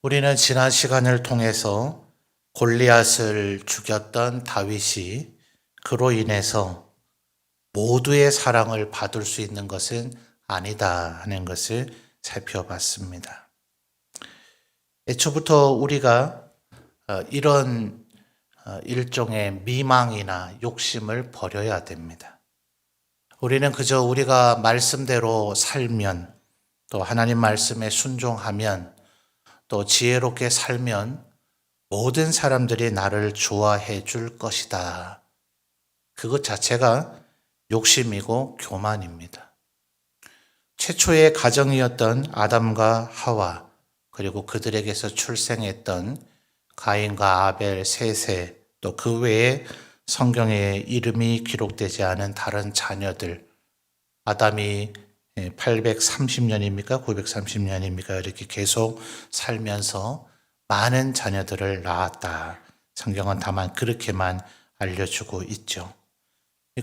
우리는 지난 시간을 통해서 골리앗을 죽였던 다윗이 그로 인해서 모두의 사랑을 받을 수 있는 것은 아니다 하는 것을 살펴봤습니다. 애초부터 우리가 어, 이런 어, 일종의 미망이나 욕심을 버려야 됩니다. 우리는 그저 우리가 말씀대로 살면 또 하나님 말씀에 순종하면 또 지혜롭게 살면 모든 사람들이 나를 좋아해 줄 것이다. 그것 자체가 욕심이고 교만입니다. 최초의 가정이었던 아담과 하와 그리고 그들에게서 출생했던 가인과 아벨, 세세 또 그 외에 성경에 이름이 기록되지 않은 다른 자녀들 아담이 830년입니까? 930년입니까? 이렇게 계속 살면서 많은 자녀들을 낳았다. 성경은 다만 그렇게만 알려주고 있죠.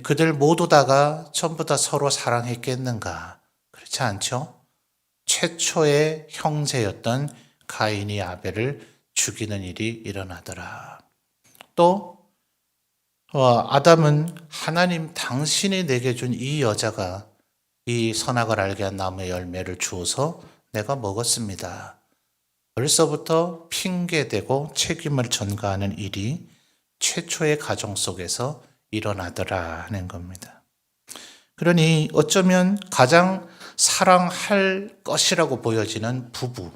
그들 모두 다가 전부 다 서로 사랑했겠는가? 그렇지 않죠? 최초의 형제였던 가인이 아벨을 죽이는 일이 일어나더라. 또 어, 아담은 하나님 당신이 내게 준 이 여자가 이 선악을 알게 한 나무의 열매를 주어서 내가 먹었습니다. 벌써부터 핑계대고 책임을 전가하는 일이 최초의 가정 속에서 일어나더라 하는 겁니다. 그러니 어쩌면 가장 사랑할 것이라고 보여지는 부부,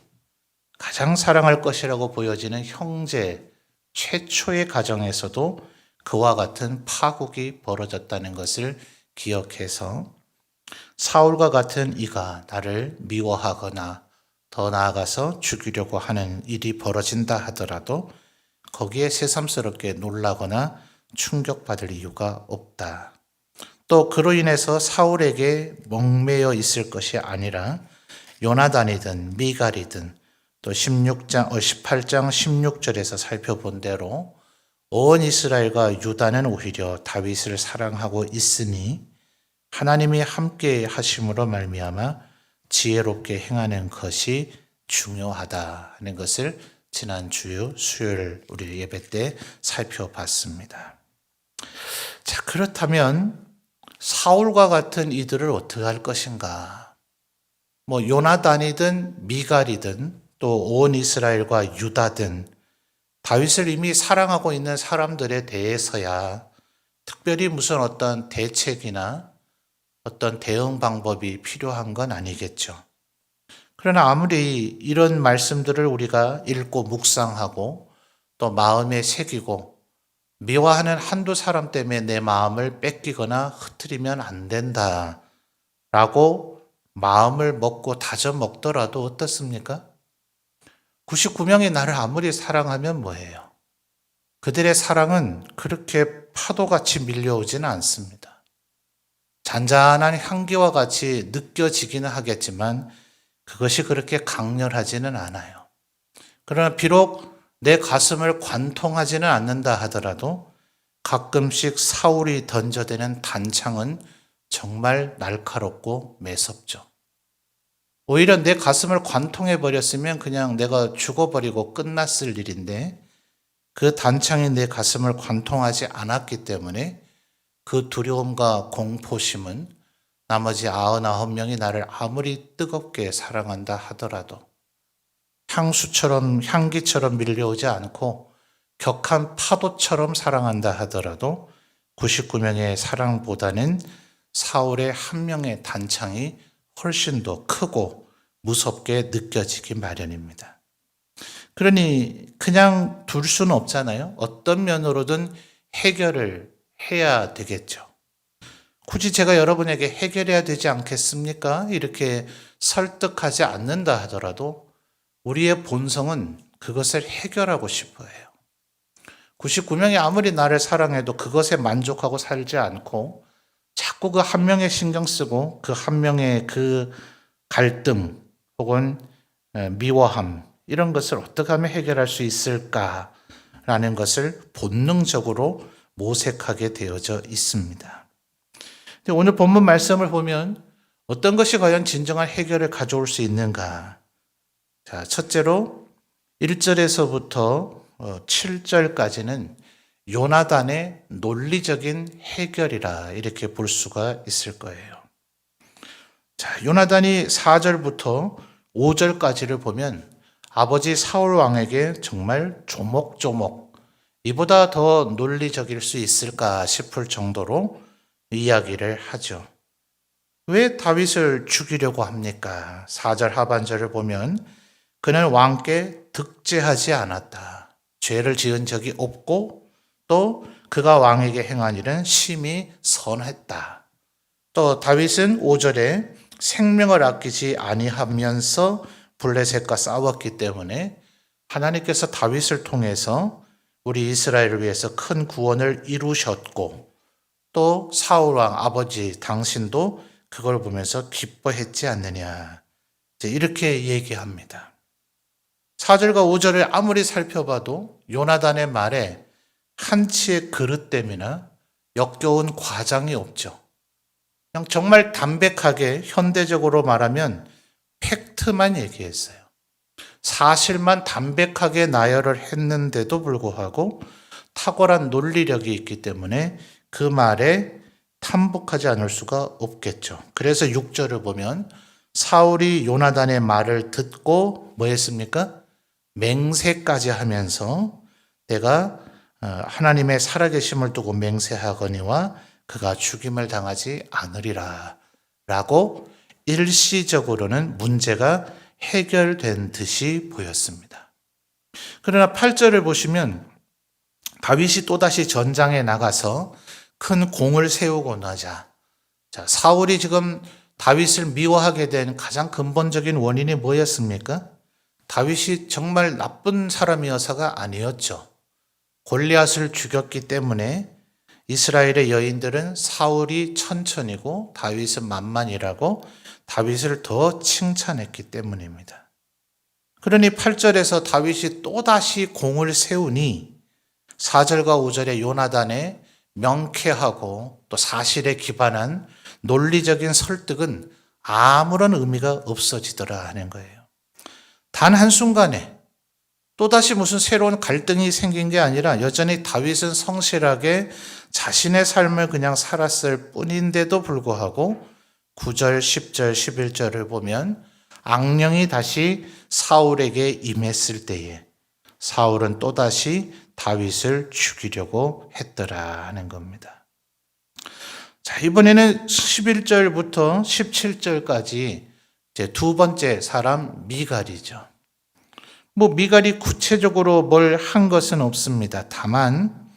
가장 사랑할 것이라고 보여지는 형제, 최초의 가정에서도 그와 같은 파국이 벌어졌다는 것을 기억해서 사울과 같은 이가 나를 미워하거나 더 나아가서 죽이려고 하는 일이 벌어진다 하더라도 거기에 새삼스럽게 놀라거나 충격받을 이유가 없다. 또 그로 인해서 사울에게 목매여 있을 것이 아니라 요나단이든 미갈이든 또 16장, 18장 16절에서 살펴본 대로 온 이스라엘과 유다는 오히려 다윗을 사랑하고 있으니 하나님이 함께 하심으로 말미암아 지혜롭게 행하는 것이 중요하다 하는 것을 지난 주 수요일 우리 예배 때 살펴봤습니다. 자, 그렇다면 사울과 같은 이들을 어떻게 할 것인가? 뭐 요나단이든 미갈이든 또 온 이스라엘과 유다든 다윗을 이미 사랑하고 있는 사람들에 대해서야 특별히 무슨 어떤 대책이나 어떤 대응 방법이 필요한 건 아니겠죠. 그러나 아무리 이런 말씀들을 우리가 읽고 묵상하고 또 마음에 새기고 미워하는 한두 사람 때문에 내 마음을 뺏기거나 흐트리면 안 된다. 라고 마음을 먹고 다져 먹더라도 어떻습니까? 99명이 나를 아무리 사랑하면 뭐예요? 그들의 사랑은 그렇게 파도같이 밀려오지는 않습니다. 잔잔한 향기와 같이 느껴지기는 하겠지만 그것이 그렇게 강렬하지는 않아요. 그러나 비록 내 가슴을 관통하지는 않는다 하더라도 가끔씩 사울이 던져대는 단창은 정말 날카롭고 매섭죠. 오히려 내 가슴을 관통해 버렸으면 그냥 내가 죽어버리고 끝났을 일인데 그 단창이 내 가슴을 관통하지 않았기 때문에 그 두려움과 공포심은 나머지 아흔아홉 명이 나를 아무리 뜨겁게 사랑한다 하더라도 향수처럼 향기처럼 밀려오지 않고 격한 파도처럼 사랑한다 하더라도 99명의 사랑보다는 사울의 한 명의 단창이 훨씬 더 크고 무섭게 느껴지기 마련입니다. 그러니 그냥 둘 수는 없잖아요. 어떤 면으로든 해결을 해야 되겠죠. 굳이 제가 여러분에게 해결해야 되지 않겠습니까? 이렇게 설득하지 않는다 하더라도 우리의 본성은 그것을 해결하고 싶어 해요. 99명이 아무리 나를 사랑해도 그것에 만족하고 살지 않고 자꾸 그 한 명에 신경 쓰고 그 한 명의 그 갈등 혹은 미워함 이런 것을 어떻게 하면 해결할 수 있을까라는 것을 본능적으로 모색하게 되어져 있습니다. 오늘 본문 말씀을 보면 어떤 것이 과연 진정한 해결을 가져올 수 있는가? 자, 첫째로 1절에서부터 7절까지는 요나단의 논리적인 해결이라 이렇게 볼 수가 있을 거예요. 자, 요나단이 4절부터 5절까지를 보면 아버지 사울 왕에게 정말 조목조목 이보다 더 논리적일 수 있을까 싶을 정도로 이야기를 하죠. 왜 다윗을 죽이려고 합니까? 4절 하반절을 보면 그는 왕께 득제하지 않았다. 죄를 지은 적이 없고 또 그가 왕에게 행한 일은 심히 선했다. 또 다윗은 5절에 생명을 아끼지 아니하면서 블레셋과 싸웠기 때문에 하나님께서 다윗을 통해서 우리 이스라엘을 위해서 큰 구원을 이루셨고 또 사울 왕 아버지 당신도 그걸 보면서 기뻐했지 않느냐. 이렇게 얘기합니다. 4절과 5절을 아무리 살펴봐도 요나단의 말에 한치의 그릇됨이나 역겨운 과장이 없죠. 그냥 정말 담백하게 현대적으로 말하면 팩트만 얘기했어요. 사실만 담백하게 나열을 했는데도 불구하고 탁월한 논리력이 있기 때문에 그 말에 탐복하지 않을 수가 없겠죠. 그래서 6절을 보면 사울이 요나단의 말을 듣고 뭐 했습니까? 맹세까지 하면서 내가 어, 하나님의 살아계심을 두고 맹세하거니와 그가 죽임을 당하지 않으리라 라고 일시적으로는 문제가 해결된 듯이 보였습니다. 그러나 8절을 보시면 다윗이 또다시 전장에 나가서 큰 공을 세우고 나자 자, 사울이 지금 다윗을 미워하게 된 가장 근본적인 원인이 뭐였습니까? 다윗이 정말 나쁜 사람이어서가 아니었죠. 골리앗을 죽였기 때문에 이스라엘의 여인들은 사울이 천천히고 다윗은 만만이라고 다윗을 더 칭찬했기 때문입니다. 그러니 8절에서 다윗이 또다시 공을 세우니 4절과 5절의 요나단의 명쾌하고 또 사실에 기반한 논리적인 설득은 아무런 의미가 없어지더라 하는 거예요. 단 한순간에 또다시 무슨 새로운 갈등이 생긴 게 아니라 여전히 다윗은 성실하게 자신의 삶을 그냥 살았을 뿐인데도 불구하고 9절, 10절, 11절을 보면 악령이 다시 사울에게 임했을 때에 사울은 또다시 다윗을 죽이려고 했더라 하는 겁니다. 자, 이번에는 11절부터 17절까지 이제 두 번째 사람 미갈이죠. 뭐 미갈이 구체적으로 뭘 한 것은 없습니다. 다만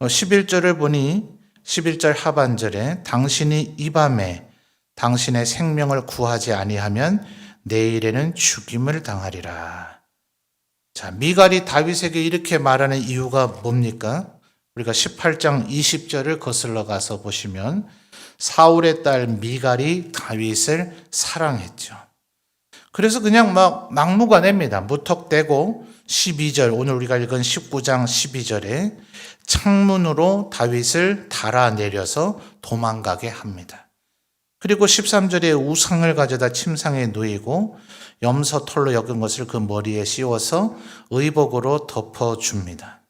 11절을 보니 11절 하반절에 당신이 이 밤에 당신의 생명을 구하지 아니하면 내일에는 죽임을 당하리라. 자, 미갈이 다윗에게 이렇게 말하는 이유가 뭡니까? 우리가 18장 20절을 거슬러 가서 보시면 사울의 딸 미갈이 다윗을 사랑했죠. 그래서 그냥 막 막무가내입니다. 무턱대고 12절 오늘 우리가 읽은 19장 12절에 창문으로 다윗을 달아내려서 도망가게 합니다. 그리고 13절에 우상을 가져다 침상에 누이고 염소 털로 여긴 것을 그 머리에 씌워서 의복으로 덮어줍니다.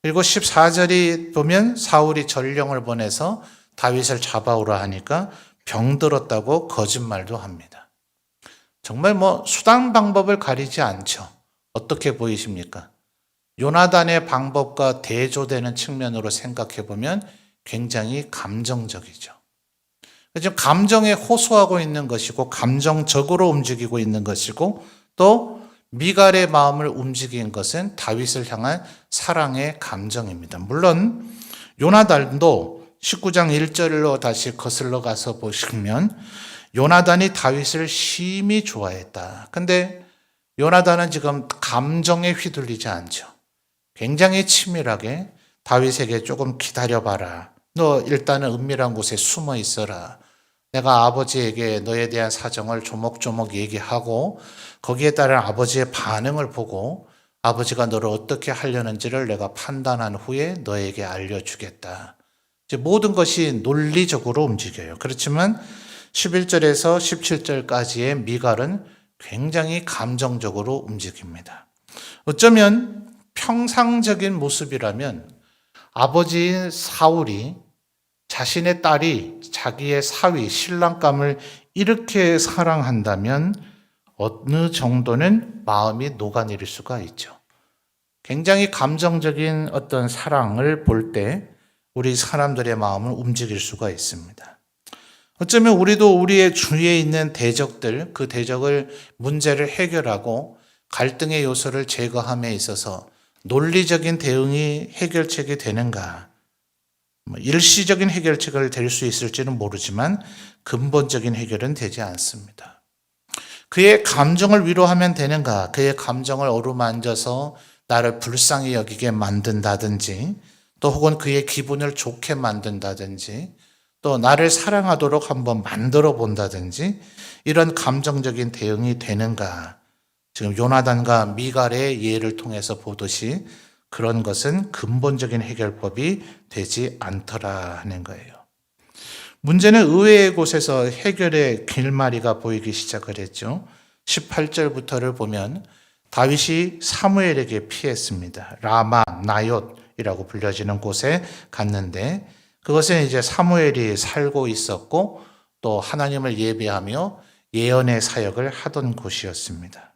그리고 14절이 보면 사울이 전령을 보내서 다윗을 잡아오라 하니까 병들었다고 거짓말도 합니다. 정말 뭐 수단 방법을 가리지 않죠. 어떻게 보이십니까? 요나단의 방법과 대조되는 측면으로 생각해 보면 굉장히 감정적이죠. 지금 감정에 호소하고 있는 것이고 감정적으로 움직이고 있는 것이고 또 미갈의 마음을 움직인 것은 다윗을 향한 사랑의 감정입니다. 물론 요나단도 19장 1절로 다시 거슬러 가서 보시면 요나단이 다윗을 심히 좋아했다. 근데 요나단은 지금 감정에 휘둘리지 않죠. 굉장히 치밀하게 다윗에게 조금 기다려봐라. 너 일단은 은밀한 곳에 숨어 있어라. 내가 아버지에게 너에 대한 사정을 조목조목 얘기하고 거기에 따른 아버지의 반응을 보고 아버지가 너를 어떻게 하려는지를 내가 판단한 후에 너에게 알려주겠다. 이제 모든 것이 논리적으로 움직여요. 그렇지만 11절에서 17절까지의 미갈은 굉장히 감정적으로 움직입니다. 어쩌면 평상적인 모습이라면 아버지인 사울이 자신의 딸이 자기의 사위, 신랑감을 이렇게 사랑한다면 어느 정도는 마음이 녹아내릴 수가 있죠. 굉장히 감정적인 어떤 사랑을 볼 때 우리 사람들의 마음을 움직일 수가 있습니다. 어쩌면 우리도 우리의 주위에 있는 대적들, 그 대적을 문제를 해결하고 갈등의 요소를 제거함에 있어서 논리적인 대응이 해결책이 되는가? 뭐 일시적인 해결책을 될 수 있을지는 모르지만 근본적인 해결은 되지 않습니다. 그의 감정을 위로하면 되는가? 그의 감정을 어루만져서 나를 불쌍히 여기게 만든다든지, 또 혹은 그의 기분을 좋게 만든다든지, 또 나를 사랑하도록 한번 만들어 본다든지, 이런 감정적인 대응이 되는가? 지금 요나단과 미갈의 예를 통해서 보듯이 그런 것은 근본적인 해결법이 되지 않더라 하는 거예요. 문제는 의외의 곳에서 해결의 길마리가 보이기 시작을 했죠. 18절부터를 보면 다윗이 사무엘에게 피했습니다. 라마 나옅이라고 불려지는 곳에 갔는데 그것은 이제 사무엘이 살고 있었고 또 하나님을 예배하며 예언의 사역을 하던 곳이었습니다.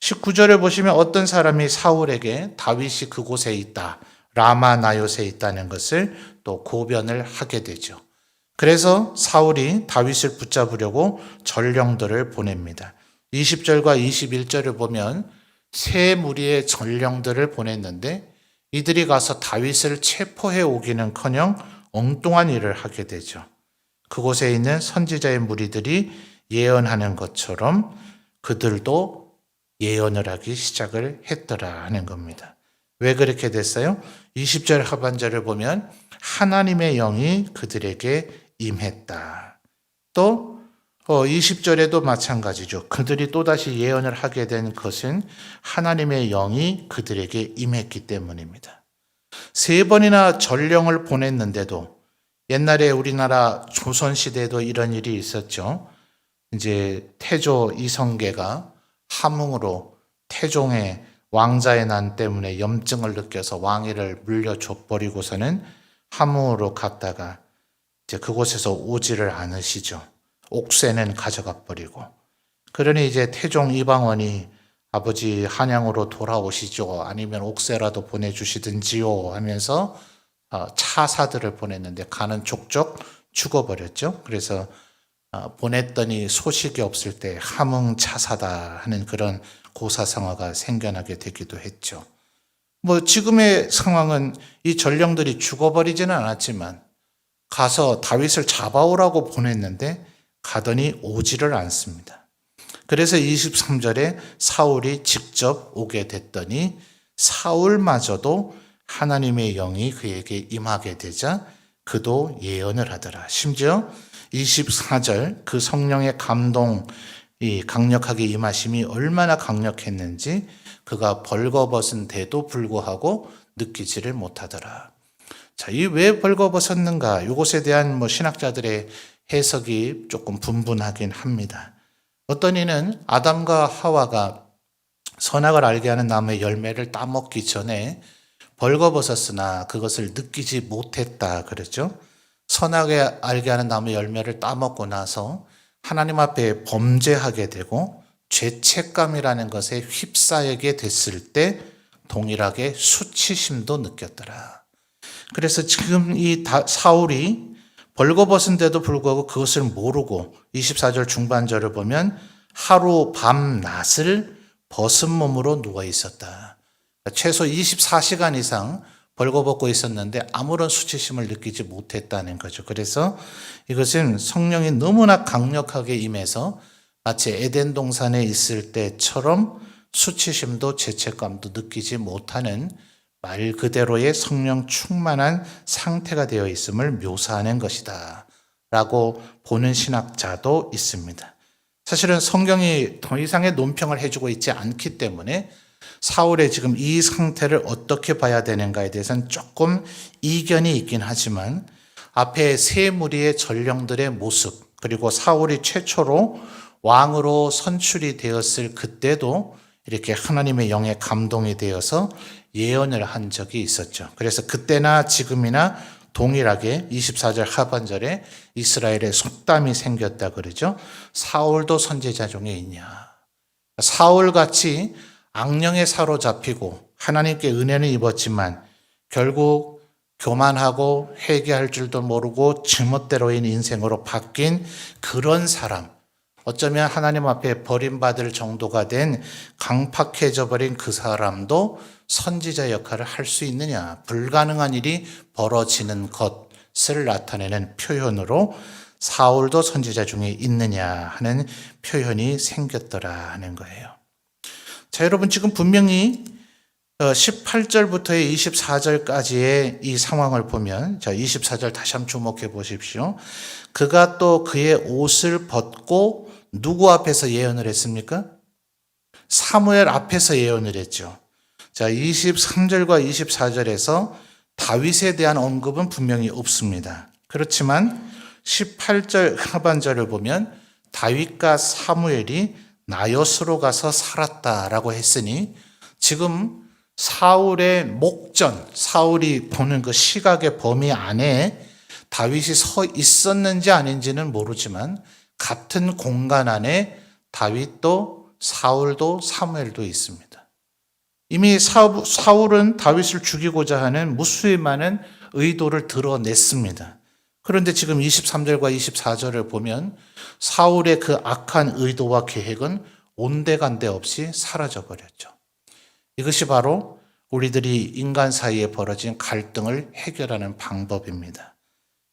19절을 보시면 어떤 사람이 사울에게 다윗이 그곳에 있다. 라마 나요에 있다는 것을 또 고변을 하게 되죠. 그래서 사울이 다윗을 붙잡으려고 전령들을 보냅니다. 20절과 21절을 보면 세 무리의 전령들을 보냈는데 이들이 가서 다윗을 체포해 오기는커녕 엉뚱한 일을 하게 되죠. 그곳에 있는 선지자의 무리들이 예언하는 것처럼 그들도 예언을 하기 시작을 했더라 하는 겁니다. 왜 그렇게 됐어요? 20절 하반절을 보면 하나님의 영이 그들에게 임했다. 또 20절에도 마찬가지죠. 그들이 또다시 예언을 하게 된 것은 하나님의 영이 그들에게 임했기 때문입니다. 세 번이나 전령을 보냈는데도 옛날에 우리나라 조선시대에도 이런 일이 있었죠. 이제 태조 이성계가 함흥으로 태종의 왕자의 난 때문에 염증을 느껴서 왕위를 물려줘 버리고서는 함흥으로 갔다가 이제 그곳에서 오지를 않으시죠. 옥새는 가져가 버리고. 그러니 이제 태종 이방원이 아버지 한양으로 돌아오시죠. 아니면 옥새라도 보내주시든지요 하면서 어, 차사들을 보냈는데 가는 족족 죽어버렸죠. 그래서 어, 보냈더니 소식이 없을 때 함흥차사다 하는 그런 고사상화가 생겨나게 되기도 했죠. 뭐 지금의 상황은 이 전령들이 죽어버리지는 않았지만 가서 다윗을 잡아오라고 보냈는데 가더니 오지를 않습니다. 그래서 23절에 사울이 직접 오게 됐더니 사울마저도 하나님의 영이 그에게 임하게 되자 그도 예언을 하더라. 심지어 24절 그 성령의 감동 이 강력하게 임하심이 얼마나 강력했는지 그가 벌거벗은 데도 불구하고 느끼지를 못하더라. 자, 이 왜 벌거벗었는가? 이것에 대한 뭐 신학자들의 해석이 조금 분분하긴 합니다. 어떤 이는 아담과 하와가 선악을 알게 하는 나무의 열매를 따먹기 전에 벌거벗었으나 그것을 느끼지 못했다 그랬죠. 선하게 알게 하는 나무 열매를 따먹고 나서 하나님 앞에 범죄하게 되고 죄책감이라는 것에 휩싸이게 됐을 때 동일하게 수치심도 느꼈더라. 그래서 지금 이 사울이 벌거벗은데도 불구하고 그것을 모르고 24절 중반절을 보면 하루 밤 낮을 벗은 몸으로 누워 있었다. 최소 24시간 이상 벌거벗고 있었는데 아무런 수치심을 느끼지 못했다는 거죠. 그래서 이것은 성령이 너무나 강력하게 임해서 마치 에덴 동산에 있을 때처럼 수치심도 죄책감도 느끼지 못하는 말 그대로의 성령 충만한 상태가 되어 있음을 묘사하는 것이다. 라고 보는 신학자도 있습니다. 사실은 성경이 더 이상의 논평을 해주고 있지 않기 때문에 사울의 지금 이 상태를 어떻게 봐야 되는가에 대해서는 조금 이견이 있긴 하지만 앞에 세 무리의 전령들의 모습 그리고 사울이 최초로 왕으로 선출이 되었을 그때도 이렇게 하나님의 영에 감동이 되어서 예언을 한 적이 있었죠. 그래서 그때나 지금이나 동일하게 24절 하반절에 이스라엘에 속담이 생겼다 그러죠. 사울도 선지자 중에 있냐. 사울 같이 악령에 사로잡히고 하나님께 은혜는 입었지만 결국 교만하고 회개할 줄도 모르고 지멋대로인 인생으로 바뀐 그런 사람. 어쩌면 하나님 앞에 버림받을 정도가 된 강팍해져 버린 그 사람도 선지자 역할을 할 수 있느냐. 불가능한 일이 벌어지는 것을 나타내는 표현으로 사울도 선지자 중에 있느냐 하는 표현이 생겼더라 하는 거예요. 자, 여러분 지금 분명히 18절부터의 24절까지의 이 상황을 보면 자, 24절 다시 한번 주목해 보십시오. 그가 또 그의 옷을 벗고 누구 앞에서 예언을 했습니까? 사무엘 앞에서 예언을 했죠. 자, 23절과 24절에서 다윗에 대한 언급은 분명히 없습니다. 그렇지만 18절 하반절을 보면 다윗과 사무엘이 나요스로 가서 살았다라고 했으니 지금 사울의 목전, 사울이 보는 그 시각의 범위 안에 다윗이 서 있었는지 아닌지는 모르지만 같은 공간 안에 다윗도 사울도 사무엘도 있습니다. 이미 사울은 다윗을 죽이고자 하는 무수히 많은 의도를 드러냈습니다. 그런데 지금 23절과 24절을 보면 사울의 그 악한 의도와 계획은 온데간데 없이 사라져 버렸죠. 이것이 바로 우리들이 인간 사이에 벌어진 갈등을 해결하는 방법입니다.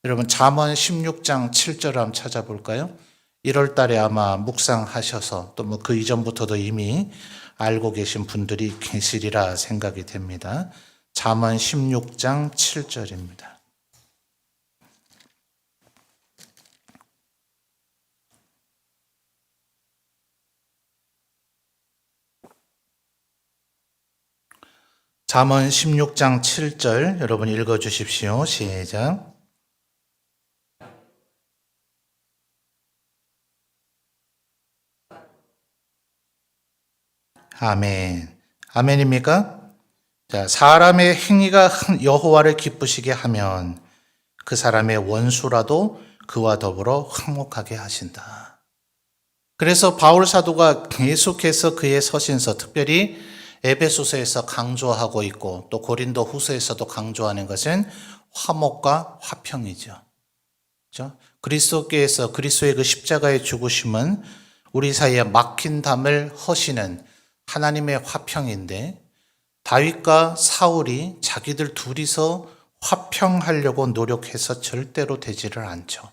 여러분 잠언 16장 7절 한번 찾아볼까요? 1월 달에 아마 묵상하셔서 또 뭐 그 이전부터도 이미 알고 계신 분들이 계시리라 생각이 됩니다. 잠언 16장 7절입니다. 잠언 16장 7절 여러분 읽어 주십시오. 시작. 아멘. 아멘입니까? 자, 사람의 행위가 여호와를 기쁘시게 하면 그 사람의 원수라도 그와 더불어 화목하게 하신다. 그래서 바울 사도가 계속해서 그의 서신서 특별히 에베소서에서 강조하고 있고 또 고린도 후서에서도 강조하는 것은 화목과 화평이죠. 그렇죠? 그리스도께서 그리스도의 그 십자가의 죽으심은 우리 사이에 막힌 담을 허시는 하나님의 화평인데 다윗과 사울이 자기들 둘이서 화평하려고 노력해서 절대로 되지를 않죠.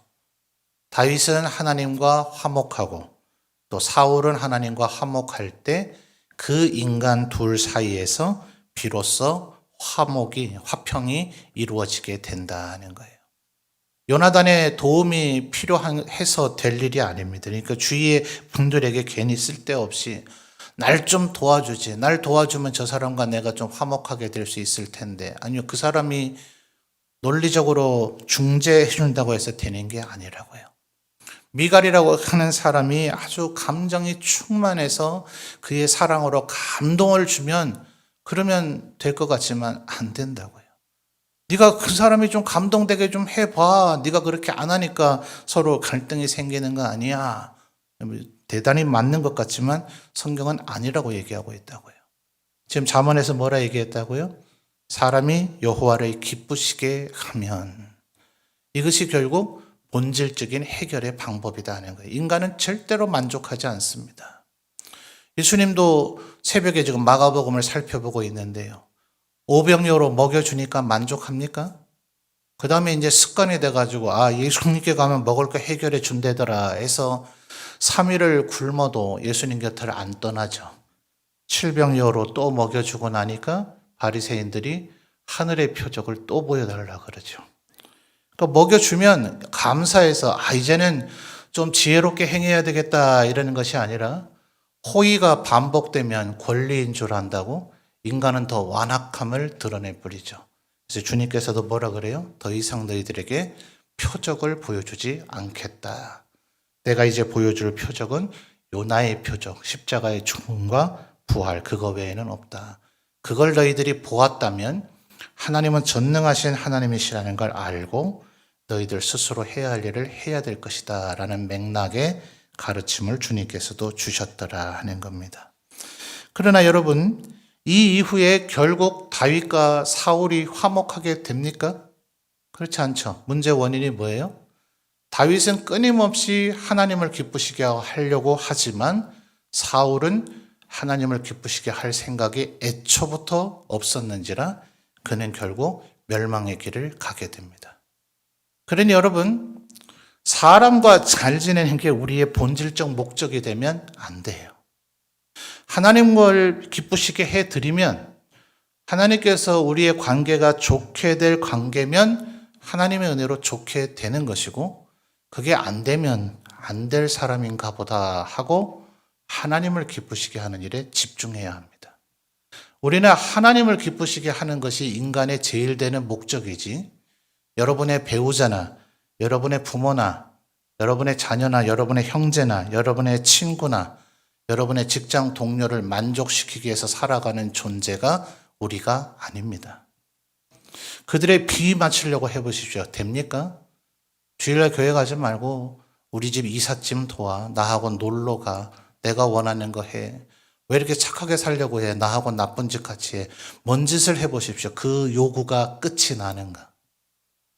다윗은 하나님과 화목하고 또 사울은 하나님과 화목할 때 그 인간 둘 사이에서 비로소 화목이 화평이 이루어지게 된다는 거예요. 요나단의 도움이 필요해서 될 일이 아닙니다. 그러니까 주위의 분들에게 괜히 쓸데없이 날 좀 도와주지. 날 도와주면 저 사람과 내가 좀 화목하게 될 수 있을 텐데. 아니요, 그 사람이 논리적으로 중재해 준다고 해서 되는 게 아니라고요. 미갈이라고 하는 사람이 아주 감정이 충만해서 그의 사랑으로 감동을 주면 그러면 될 것 같지만 안 된다고요. 네가 그 사람이 좀 감동되게 좀 해봐. 네가 그렇게 안 하니까 서로 갈등이 생기는 거 아니야. 대단히 맞는 것 같지만 성경은 아니라고 얘기하고 있다고요. 지금 잠언에서 뭐라 얘기했다고요? 사람이 여호와를 기쁘시게 하면 이것이 결국 본질적인 해결의 방법이다 하는 거예요. 인간은 절대로 만족하지 않습니다. 예수님도 새벽에 지금 마가복음을 살펴보고 있는데요. 오병이어로 먹여주니까 만족합니까? 그 다음에 이제 습관이 돼가지고, 아, 예수님께 가면 먹을 거 해결해 준대더라 해서 3일을 굶어도 예수님 곁을 안 떠나죠. 칠병여로 또 먹여주고 나니까 바리새인들이 하늘의 표적을 또 보여달라 그러죠. 그러니까 먹여주면 감사해서 아 이제는 좀 지혜롭게 행해야 되겠다 이러는 것이 아니라 호의가 반복되면 권리인 줄 안다고 인간은 더 완악함을 드러내 버리죠. 그래서 주님께서도 뭐라 그래요? 더 이상 너희들에게 표적을 보여주지 않겠다. 내가 이제 보여줄 표적은 요나의 표적, 십자가의 죽음과 부활, 그거 외에는 없다. 그걸 너희들이 보았다면 하나님은 전능하신 하나님이시라는 걸 알고 너희들 스스로 해야 할 일을 해야 될 것이다. 라는 맥락의 가르침을 주님께서도 주셨더라 하는 겁니다. 그러나 여러분, 이 이후에 결국 다윗과 사울이 화목하게 됩니까? 그렇지 않죠. 문제 원인이 뭐예요? 다윗은 끊임없이 하나님을 기쁘시게 하려고 하지만 사울은 하나님을 기쁘시게 할 생각이 애초부터 없었는지라 그는 결국 멸망의 길을 가게 됩니다. 그러니 여러분, 사람과 잘 지내는 게 우리의 본질적 목적이 되면 안 돼요. 하나님을 기쁘시게 해드리면 하나님께서 우리의 관계가 좋게 될 관계면 하나님의 은혜로 좋게 되는 것이고 그게 안 되면 안 될 사람인가 보다 하고 하나님을 기쁘시게 하는 일에 집중해야 합니다. 우리는 하나님을 기쁘시게 하는 것이 인간의 제일 되는 목적이지 여러분의 배우자나 여러분의 부모나 여러분의 자녀나 여러분의 형제나 여러분의 친구나 여러분의 직장 동료를 만족시키기 위해서 살아가는 존재가 우리가 아닙니다. 그들의 비 맞추려고 해보십시오. 됩니까? 주일날 교회 가지 말고 우리 집 이삿짐 도와. 나하고 놀러 가. 내가 원하는 거 해. 왜 이렇게 착하게 살려고 해? 나하고 나쁜 짓 같이 해. 뭔 짓을 해보십시오. 그 요구가 끝이 나는가?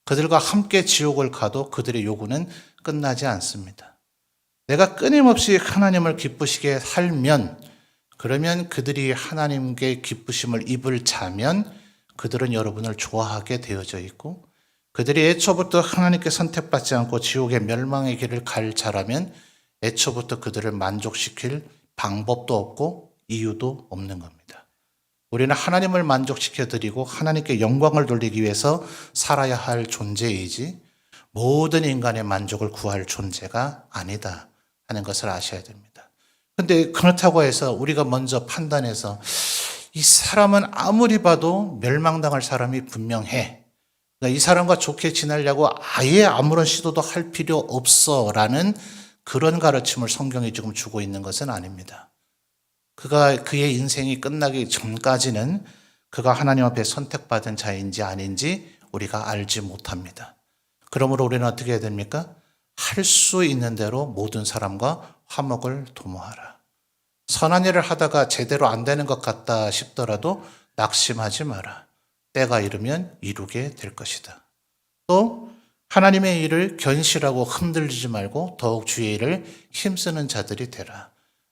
그들과 함께 지옥을 가도 그들의 요구는 끝나지 않습니다. 내가 끊임없이 하나님을 기쁘시게 살면, 그러면 그들이 하나님께 기쁘심을 입을 자면 그들은 여러분을 좋아하게 되어져 있고, 그들이 애초부터 하나님께 선택받지 않고 지옥의 멸망의 길을 갈 자라면 애초부터 그들을 만족시킬 방법도 없고 이유도 없는 겁니다. 우리는 하나님을 만족시켜 드리고 하나님께 영광을 돌리기 위해서 살아야 할 존재이지 모든 인간의 만족을 구할 존재가 아니다 하는 것을 아셔야 됩니다. 근데 그렇다고 해서 우리가 먼저 판단해서 이 사람은 아무리 봐도 멸망당할 사람이 분명해. 그러니까 이 사람과 좋게 지내려고 아예 아무런 시도도 할 필요 없어라는 그런 가르침을 성경이 지금 주고 있는 것은 아닙니다. 그가 그의 인생이 끝나기 전까지는 그가 하나님 앞에 선택받은 자인지 아닌지 우리가 알지 못합니다. 그러므로 우리는 어떻게 해야 됩니까? 할 수 있는 대로 모든 사람과 화목을 도모하라. 선한 일을 하다가 제대로 안 되는 것 같다 싶더라도 낙심하지 마라. 때가 이르면 이루게 될 것이다. 또 하나님의 일을 견실하고 흔들리지 말고 더욱 주의 일을 힘쓰는 자들이 되라.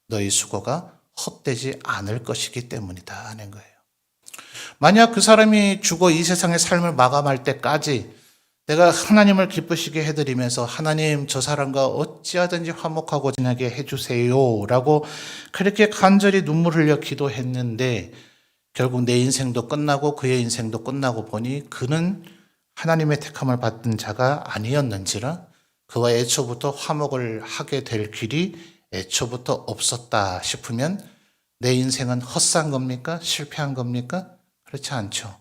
너희 수고가 헛되지 않을 것이기 때문이다 하는 거예요. 만약 그 사람이 죽어 이 세상의 삶을 마감할 때까지 내가 하나님을 기쁘시게 해드리면서 하나님 저 사람과 어찌하든지 화목하고 지나게 해주세요 라고 그렇게 간절히 눈물 흘려 기도했는데 결국 내 인생도 끝나고 그의 인생도 끝나고 보니 그는 하나님의 택함을 받은 자가 아니었는지라 그와 애초부터 화목을 하게 될 길이 애초부터 없었다 싶으면 내 인생은 헛산 겁니까? 실패한 겁니까? 그렇지 않죠.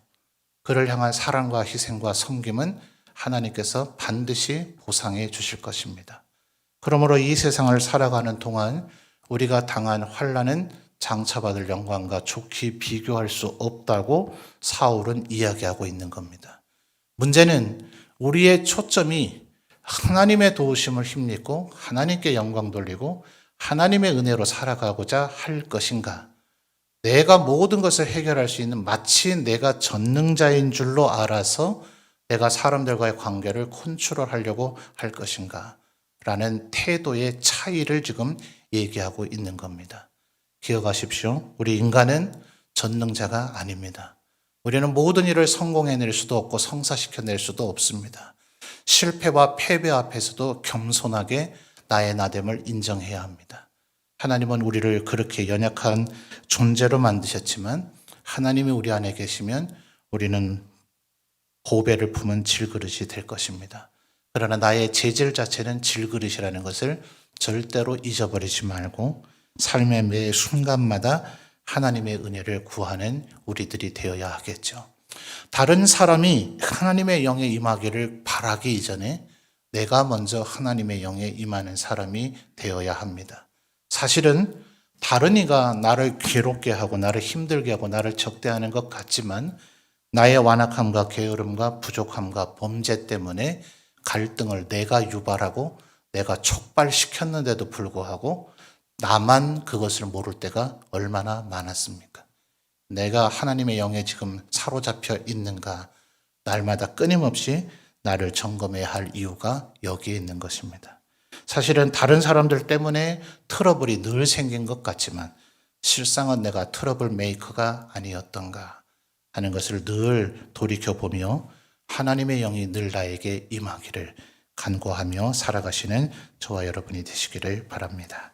그를 향한 사랑과 희생과 섬김은 하나님께서 반드시 보상해 주실 것입니다. 그러므로 이 세상을 살아가는 동안 우리가 당한 환란은 장차받을 영광과 좋게 비교할 수 없다고 사울은 이야기하고 있는 겁니다. 문제는 우리의 초점이 하나님의 도우심을 힘입고 하나님께 영광 돌리고 하나님의 은혜로 살아가고자 할 것인가? 내가 모든 것을 해결할 수 있는 마치 내가 전능자인 줄로 알아서 내가 사람들과의 관계를 컨트롤하려고 할 것인가? 라는 태도의 차이를 지금 얘기하고 있는 겁니다. 기억하십시오. 우리 인간은 전능자가 아닙니다. 우리는 모든 일을 성공해낼 수도 없고 성사시켜낼 수도 없습니다. 실패와 패배 앞에서도 겸손하게 나의 나됨을 인정해야 합니다. 하나님은 우리를 그렇게 연약한 존재로 만드셨지만 하나님이 우리 안에 계시면 우리는 보배를 품은 질그릇이 될 것입니다. 그러나 나의 재질 자체는 질그릇이라는 것을 절대로 잊어버리지 말고 삶의 매 순간마다 하나님의 은혜를 구하는 우리들이 되어야 하겠죠. 다른 사람이 하나님의 영에 임하기를 바라기 이전에 내가 먼저 하나님의 영에 임하는 사람이 되어야 합니다. 사실은 다른 이가 나를 괴롭게 하고 나를 힘들게 하고 나를 적대하는 것 같지만 나의 완악함과 게으름과 부족함과 범죄 때문에 갈등을 내가 유발하고 내가 촉발시켰는데도 불구하고 나만 그것을 모를 때가 얼마나 많았습니까? 내가 하나님의 영에 지금 사로잡혀 있는가 날마다 끊임없이 나를 점검해야 할 이유가 여기에 있는 것입니다. 사실은 다른 사람들 때문에 트러블이 늘 생긴 것 같지만 실상은 내가 트러블 메이커가 아니었던가 하는 것을 늘 돌이켜 보며 하나님의 영이 늘 나에게 임하기를 간구하며 살아가시는 저와 여러분이 되시기를 바랍니다.